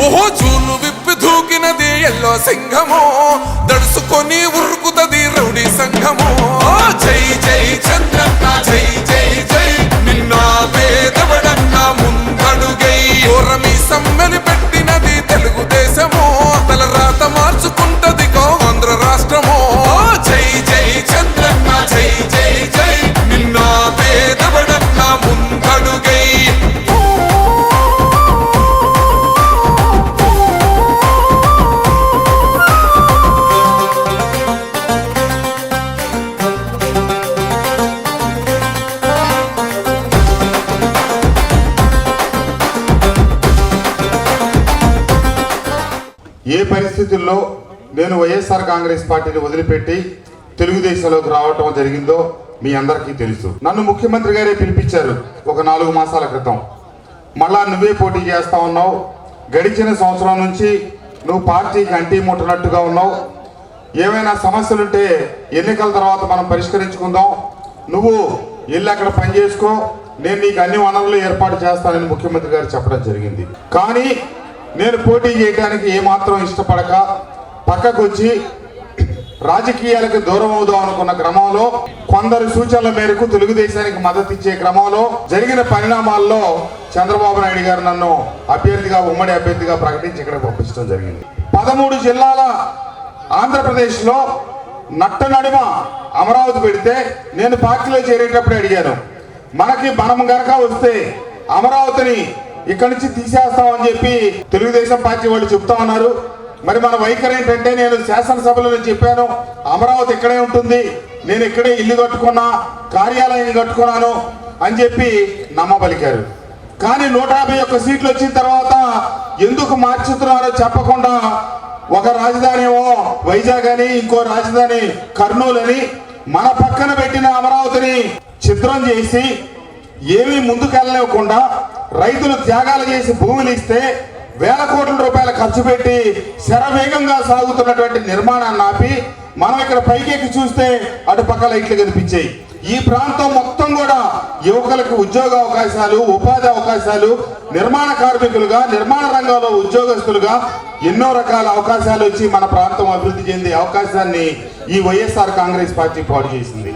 ఓహో చూలు విప్పి దూకినది ఎల్లో సింహము. దడుసుకొని ఏ పరిస్థితుల్లో నేను వైఎస్ఆర్ కాంగ్రెస్ పార్టీని వదిలిపెట్టి తెలుగుదేశంలోకి రావటం జరిగిందో మీ అందరికీ తెలుసు. నన్ను ముఖ్యమంత్రి గారే పిలిపించారు ఒక నాలుగు మాసాల క్రితం. మళ్ళా నువ్వే పోటీ చేస్తా ఉన్నావు. గడిచిన సంవత్సరం నుంచి నువ్వు పార్టీకి అంటీ ముట్టనట్టుగా ఉన్నావు. ఏమైనా సమస్యలుంటే ఎన్నికల తర్వాత మనం పరిష్కరించుకుందాం. నువ్వు వెళ్ళి అక్కడ పని చేసుకో నేను నీకు అన్ని వనరులు ఏర్పాటు చేస్తానని ముఖ్యమంత్రి గారు చెప్పడం జరిగింది. కానీ నేను పోటీ చేయడానికి ఏమాత్రం ఇష్టపడక పక్కకు వచ్చి రాజకీయాలకు దూరం అవుదాం అనుకున్న క్రమంలో కొందరు సూచనల మేరకు తెలుగుదేశానికి మద్దతు ఇచ్చే క్రమంలో జరిగిన పరిణామాల్లో చంద్రబాబు నాయుడు గారు నన్ను అభ్యర్థిగా ఉమ్మడి అభ్యర్థిగా ప్రకటించి ఇక్కడ పంపించడం జరిగింది. పదమూడు జిల్లాల ఆంధ్రప్రదేశ్లో నట్ట నడుమ అమరావతి పెడితే నేను పార్టీలో చేరేటప్పుడు అడిగాను. మనకి మనం గనక వస్తే అమరావతిని ఇక్కడి నుంచి తీసేస్తామని చెప్పి తెలుగుదేశం పార్టీ వాళ్ళు చెప్తా ఉన్నారు. మరి మన వైఖరి ఏంటంటే నేను శాసనసభలో నేను చెప్పాను అమరావతి ఇక్కడే ఉంటుంది నేను ఇక్కడే ఇల్లు కట్టుకున్నా కార్యాలయం కట్టుకున్నాను అని చెప్పి నమ్మబలికారు. కానీ నూట యాభై ఒక్క సీట్లు వచ్చిన తర్వాత ఎందుకు మార్చుతున్నారో చెప్పకుండా ఒక రాజధాని ఏమో వైజాగ్ అని ఇంకో రాజధాని కర్నూలు అని మన పక్కన పెట్టిన అమరావతిని చిత్రం చేసి ఏమీ ముందుకెళ్ళనివ్వకుండా రైతులు త్యాగాలు చేసి భూములు ఇస్తే వేల కోట్ల రూపాయలు ఖర్చు పెట్టి శరవేగంగా సాగుతున్నటువంటి నిర్మాణాన్ని ఆపి మనం ఇక్కడ పైకెక్కి చూస్తే అటు పక్క లైట్లు కనిపించాయి. ఈ ప్రాంతం మొత్తం కూడా యువకులకు ఉద్యోగ అవకాశాలు ఉపాధి అవకాశాలు నిర్మాణ కార్మికులుగా నిర్మాణ రంగంలో ఉద్యోగస్తులుగా ఎన్నో రకాల అవకాశాలు వచ్చి మన ప్రాంతం అభివృద్ధి చెందే అవకాశాన్ని ఈ వైఎస్ఆర్ కాంగ్రెస్ పార్టీ పాడు చేసింది.